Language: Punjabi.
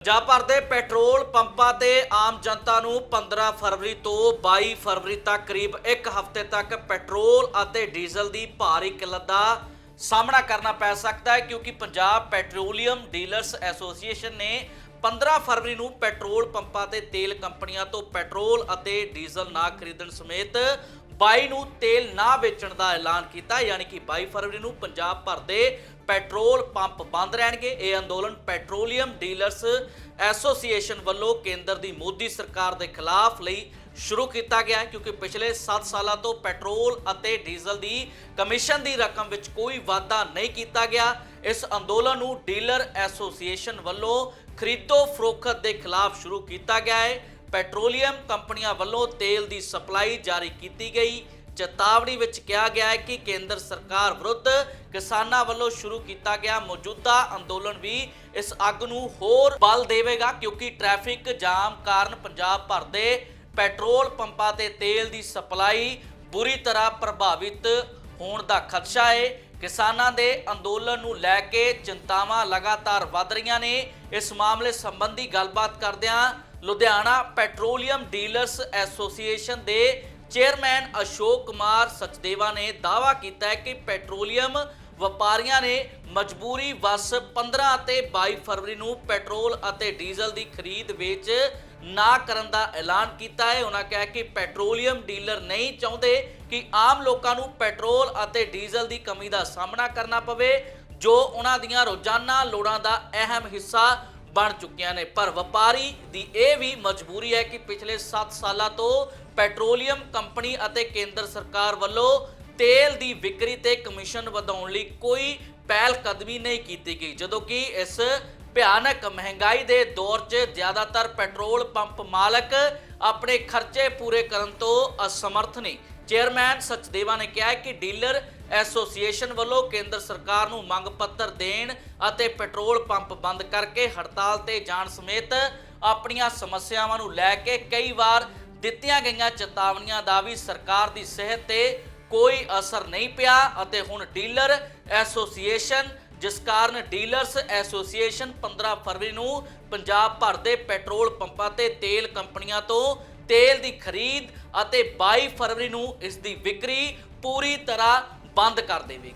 ਪੰਜਾਬ ਭਰ ਦੇ ਪੈਟਰੋਲ ਪੰਪਾਂ ਤੇ ਆਮ ਜਨਤਾ ਨੂੰ 15 ਫਰਵਰੀ ਤੋਂ 22 ਫਰਵਰੀ ਤੱਕ ਕਰੀਬ 1 ਹਫ਼ਤੇ ਤੱਕ ਪੈਟਰੋਲ ਅਤੇ ਡੀਜ਼ਲ ਦੀ ਭਾਰੀ ਕਿੱਲਤ ਦਾ ਸਾਹਮਣਾ ਕਰਨਾ ਪੈ ਸਕਦਾ ਹੈ, ਕਿਉਂਕਿ ਪੰਜਾਬ ਪੈਟਰੋਲੀਅਮ ਡੀਲਰਸ ਐਸੋਸੀਏਸ਼ਨ ਨੇ 15 ਫਰਵਰੀ ਨੂੰ ਪੈਟਰੋਲ ਪੰਪਾਂ ਤੇ ਤੇਲ ਕੰਪਨੀਆਂ ਤੋਂ ਪੈਟਰੋਲ ਅਤੇ ਡੀਜ਼ਲ ਨਾ ਖਰੀਦਣ ਸਮੇਤ 22 ਨੂੰ ਤੇਲ ਨਾ ਵੇਚਣ ਦਾ ਐਲਾਨ ਕੀਤਾ, ਯਾਨੀ ਕਿ 22 ਫਰਵਰੀ ਨੂੰ ਪੰਜਾਬ ਭਰ ਦੇ ਪੈਟਰੋਲ ਪੰਪ ਬੰਦ ਰਹਿਣਗੇ। ਇਹ ਅੰਦੋਲਨ ਪੈਟਰੋਲੀਅਮ ਡੀਲਰਸ ਐਸੋਸੀਏਸ਼ਨ ਵੱਲੋਂ ਕੇਂਦਰ ਦੀ ਮੋਦੀ ਸਰਕਾਰ ਦੇ ਖਿਲਾਫ ਲਈ ਸ਼ੁਰੂ ਕੀਤਾ ਗਿਆ ਕਿਉਂਕਿ ਪਿਛਲੇ 7 ਸਾਲਾਂ ਤੋਂ ਪੈਟਰੋਲ ਅਤੇ ਡੀਜ਼ਲ ਦੀ ਕਮਿਸ਼ਨ ਦੀ ਰਕਮ ਵਿੱਚ ਕੋਈ ਵਾਧਾ ਨਹੀਂ ਕੀਤਾ ਗਿਆ। ਇਸ ਅੰਦੋਲਨ ਨੂੰ ਡੀਲਰ ਐਸੋਸੀਏਸ਼ਨ ਵੱਲੋਂ ਖਰੀਦੋ ਫਰੋਖਤ ਦੇ ਖਿਲਾਫ ਸ਼ੁਰੂ ਕੀਤਾ ਗਿਆ ਹੈ। ਪੈਟਰੋਲੀਅਮ ਕੰਪਨੀਆਂ ਵੱਲੋਂ ਤੇਲ ਦੀ ਸਪਲਾਈ ਜਾਰੀ ਕੀਤੀ ਗਈ। ਚੇਤਾਵਨੀ ਵਿੱਚ ਕਿਹਾ ਗਿਆ ਹੈ ਕਿ ਕੇਂਦਰ ਸਰਕਾਰ ਵਿਰੁੱਧ ਕਿਸਾਨਾਂ ਵੱਲੋਂ ਸ਼ੁਰੂ ਕੀਤਾ ਗਿਆ ਮੌਜੂਦਾ ਅੰਦੋਲਨ ਵੀ ਇਸ ਅੱਗ ਨੂੰ ਹੋਰ ਬਲ ਦੇਵੇਗਾ ਕਿਉਂਕਿ ਟ੍ਰੈਫਿਕ ਜਾਮ ਕਾਰਨ ਪੰਜਾਬ ਭਰ ਦੇ ਪੈਟਰੋਲ ਪੰਪਾਂ ਤੇ ਤੇਲ ਦੀ ਸਪਲਾਈ ਬੁਰੀ ਤਰ੍ਹਾਂ ਪ੍ਰਭਾਵਿਤ ਹੋਣ ਦਾ ਖਦਸ਼ਾ ਹੈ। ਕਿਸਾਨਾਂ ਦੇ ਅੰਦੋਲਨ ਨੂੰ ਲੈ ਕੇ ਚਿੰਤਾਵਾਂ ਲਗਾਤਾਰ ਵੱਧ ਰਹੀਆਂ ਨੇ। ਇਸ ਮਾਮਲੇ ਸੰਬੰਧੀ ਗੱਲਬਾਤ ਕਰਦਿਆਂ ਲੁਧਿਆਣਾ ਪੈਟਰੋਲੀਅਮ ਡੀਲਰਸ ਐਸੋਸੀਏਸ਼ਨ ਦੇ ਚੇਅਰਮੈਨ ਅਸ਼ੋਕ ਕੁਮਾਰ ਸਚਦੇਵਾ ਨੇ ਦਾਅਵਾ ਕੀਤਾ ਹੈ ਕਿ ਪੈਟਰੋਲੀਅਮ ਵਪਾਰੀਆਂ ਨੇ ਮਜਬੂਰੀ ਵਸ 15 ਅਤੇ 22 ਫਰਵਰੀ ਨੂੰ ਪੈਟਰੋਲ ਅਤੇ ਡੀਜ਼ਲ ਦੀ ਖਰੀਦ ਵੇਚ ਨਾ ਕਰਨ ਦਾ ਐਲਾਨ ਕੀਤਾ ਹੈ। ਉਹਨਾਂ ਕਿਹਾ ਕਿ ਪੈਟਰੋਲੀਅਮ ਡੀਲਰ ਨਹੀਂ ਚਾਹੁੰਦੇ ਕਿ ਆਮ ਲੋਕਾਂ ਨੂੰ ਪੈਟਰੋਲ ਅਤੇ ਡੀਜ਼ਲ ਦੀ ਕਮੀ ਦਾ ਸਾਹਮਣਾ ਕਰਨਾ ਪਵੇ, ਜੋ ਉਹਨਾਂ ਦੀਆਂ ਰੋਜ਼ਾਨਾ ਲੋੜਾਂ ਦਾ ਅਹਿਮ ਹਿੱਸਾ ਬਣ ਚੁੱਕੀਆਂ ਨੇ। ਪਰ ਵਪਾਰੀ ਦੀ ਇਹ ਵੀ ਮਜਬੂਰੀ ਹੈ ਕਿ ਪਿਛਲੇ 7 ਸਾਲਾਂ ਤੋਂ ਪੈਟਰੋਲੀਅਮ ਕੰਪਨੀ ਅਤੇ ਕੇਂਦਰ ਸਰਕਾਰ ਵੱਲੋਂ ਤੇਲ ਦੀ ਵਿਕਰੀ ਤੇ ਕਮਿਸ਼ਨ ਵਧਾਉਣ ਲਈ ਕੋਈ ਪਹਿਲ ਕਦਮੀ ਨਹੀਂ ਕੀਤੀ ਗਈ। ਜਦੋਂ ਕਿ ਇਸ ਭਿਆਨਕ ਮਹਿੰਗਾਈ ਦੇ ਦੌਰ 'ਚ ਜ਼ਿਆਦਾਤਰ ਪੈਟਰੋਲ ਪੰਪ ਮਾਲਕ ਆਪਣੇ ਖਰਚੇ ਪੂਰੇ ਕਰਨ ਤੋਂ ਅਸਮਰਥ ਨੇ। ਚੇਅਰਮੈਨ ਸਚਦੇਵਾ ਨੇ ਕਿਹਾ ਹੈ ਕਿ ਡੀਲਰ ਐਸੋਸੀਏਸ਼ਨ ਵੱਲੋਂ ਕੇਂਦਰ ਸਰਕਾਰ ਨੂੰ ਮੰਗ ਪੱਤਰ ਦੇਣ ਅਤੇ ਪੈਟਰੋਲ ਪੰਪ ਬੰਦ ਕਰਕੇ ਹੜਤਾਲ ਤੇ ਜਾਣ ਸਮੇਤ ਆਪਣੀਆਂ ਸਮੱਸਿਆਵਾਂ ਨੂੰ ਲੈ ਕੇ ਕਈ ਵਾਰ ਦਿੱਤੀਆਂ ਗਈਆਂ ਚੇਤਾਵਨੀਆਂ ਦਾ ਵੀ ਸਰਕਾਰ ਦੀ ਸਿਹਤ ਤੇ ਕੋਈ ਅਸਰ ਨਹੀਂ ਪਿਆ ਅਤੇ ਹੁਣ ਡੀਲਰ ਐਸੋਸੀਏਸ਼ਨ, ਜਿਸ ਕਾਰਨ ਡੀਲਰਸ ਐਸੋਸੀਏਸ਼ਨ 15 ਫਰਵਰੀ ਨੂੰ ਪੰਜਾਬ ਭਰ ਦੇ ਪੈਟਰੋਲ ਪੰਪਾਂ ਤੇ ਤੇਲ ਕੰਪਨੀਆਂ ਤੋਂ ਤੇਲ ਦੀ ਖਰੀਦ ਅਤੇ 22 ਫਰਵਰੀ ਨੂੰ ਇਸ ਦੀ ਵਿਕਰੀ ਪੂਰੀ ਤਰ੍ਹਾਂ ਬੰਦ ਕਰ ਦੇਵੇਗੀ।